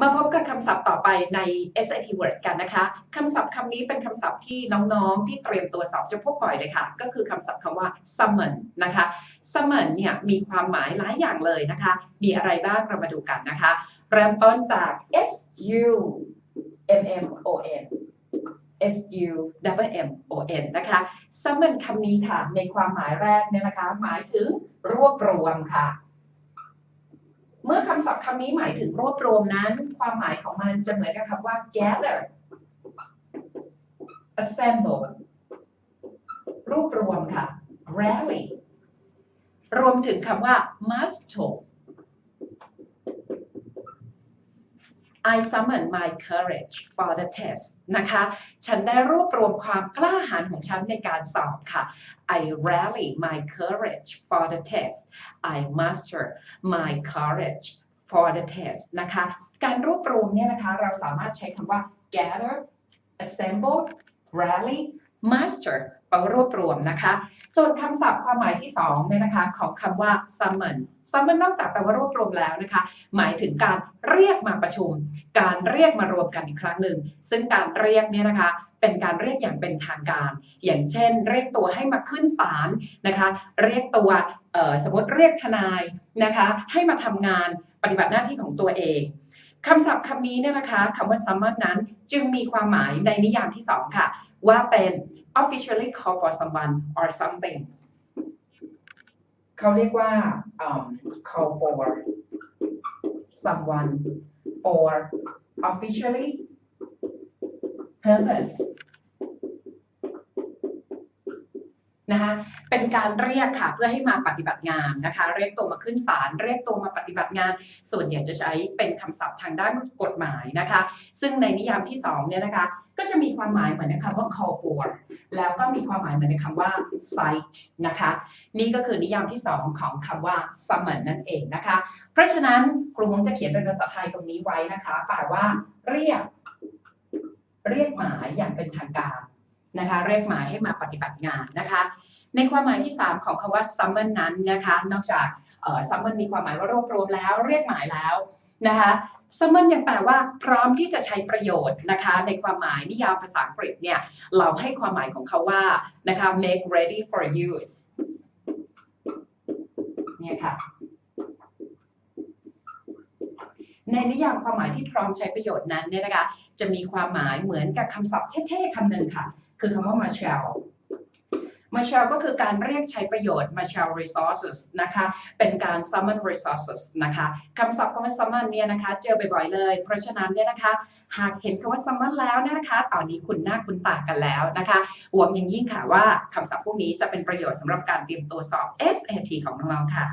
มาพบกับคำศัพท์ต่อไปใน SAT Word กันนะคะ คำศัพท์คำนี้เป็นคำศัพท์ที่น้องๆ ที่เตรียมตัวสอบจะพบบ่อยเลยค่ะ ก็คือคำศัพท์คำว่า summon นะคะ summon เนี่ยมีความหมายหลายอย่างเลยนะคะ มีอะไรบ้างเรามาดูกันนะคะ เริ่มต้นจาก S U M M O N S U W M O N นะคะ summon คำนี้ค่ะ ในความหมายแรกเนี่ยนะคะ หมายถึงรวบรวมค่ะ เมื่อคำศัพท์คำนี้หมายถึงรวบรวมนั้น ความหมายของมันจะเหมือนกับคำว่า gather assemble รวบรวมค่ะ rally รวมถึงคำว่า muster I summon my courage for the test นะคะ ฉันได้รวบรวมความกล้าหาญของฉันในการสอบค่ะ I rally my courage for the test I muster my courage for the test นะคะ การรวบรวมเนี่ยนะคะ เราสามารถใช้คำว่า gather assemble rally muster แปลว่ารวบรวมนะคะ ส่วนคำศัพท์ความหมายที่2เนี่ยนะคะของคำว่า summon summon นอกจากแปลว่ารวบรวมแล้วนะคะ หมายถึงการเรียกมาประชุม การเรียกมารวมกันอีกครั้งหนึ่ง ซึ่งการเรียกเนี่ยนะคะเป็นการเรียกอย่างเป็นทางการ อย่างเช่น เรียกตัวให้มาขึ้นศาลนะคะ เรียกตัวสมมติเรียกทนายนะคะ ให้มาทำงานปฏิบัติหน้าที่ของตัวเอง คำศัพท์คำนี้เนี่ยนะคะคำว่า summon นั้นจึงมีความหมายในนิยามที่2ค่ะ ว่าเป็น officially call for someone or something เขาเรียกว่า um, call for someone or officially purpose นะคะเป็นการเรียกค่ะเพื่อให้มาปฏิบัติงานนะคะเรียกตัวมาขึ้นศาลเรียกตัวมาปฏิบัติงาน ส่วนใหญ่จะใช้เป็นคำศัพท์ทางด้านกฎหมายนะคะ ซึ่งในนิยามที่2เนี่ยนะคะก็จะมีความหมายเหมือนในคำว่า call for แล้วก็มีความหมายเหมือนในคำว่า cite นะคะ นี่ก็คือนิยามที่ 2 ของคำว่า summon นั่นเองนะคะ เพราะฉะนั้นครูคงจะเขียนเป็นภาษาไทยตรงนี้ไว้นะคะแปลว่าเรียก เรียกหมายอย่างเป็นทางการ นะคะเรียกหมายให้มาปฏิบัติงานนะคะ ในความหมายที่ 3 ของคำว่า summon นั้นนะคะ นอกจาก summon มีความหมายว่ารวบรวมแล้วเรียกหมายแล้วนะคะ summon ยังแปลว่าพร้อมที่จะใช้ประโยชน์นะคะ ในความหมายนิยามภาษาอังกฤษเนี่ย เราให้ความหมายของเขาว่านะคะ make ready for use เนี่ยค่ะ ในนิยามความหมายที่พร้อมใช้ประโยชน์นั้นเนี่ยนะคะ จะมีความหมายเหมือนกับคำศัพท์เท่ๆคำหนึ่งค่ะ คือคำว่า Marshall Marshall ก็คือการเรียกใช้ประโยชน์ Marshall resources นะคะ เป็นการ summon resources นะคะคำศัพท์คำว่า summon เนี่ยนะคะ เจอบ่อยๆเลย เพราะฉะนั้นเนี่ยนะคะ หากเห็นคำว่า summon แล้วนะคะ ตอนนี้คุณหน้าคุณตากันแล้วนะคะหวังอย่างยิ่งค่ะว่าคำศัพท์พวกนี้จะเป็นประโยชน์สำหรับการเตรียมตัวสอบ SAT ของน้องๆค่ะ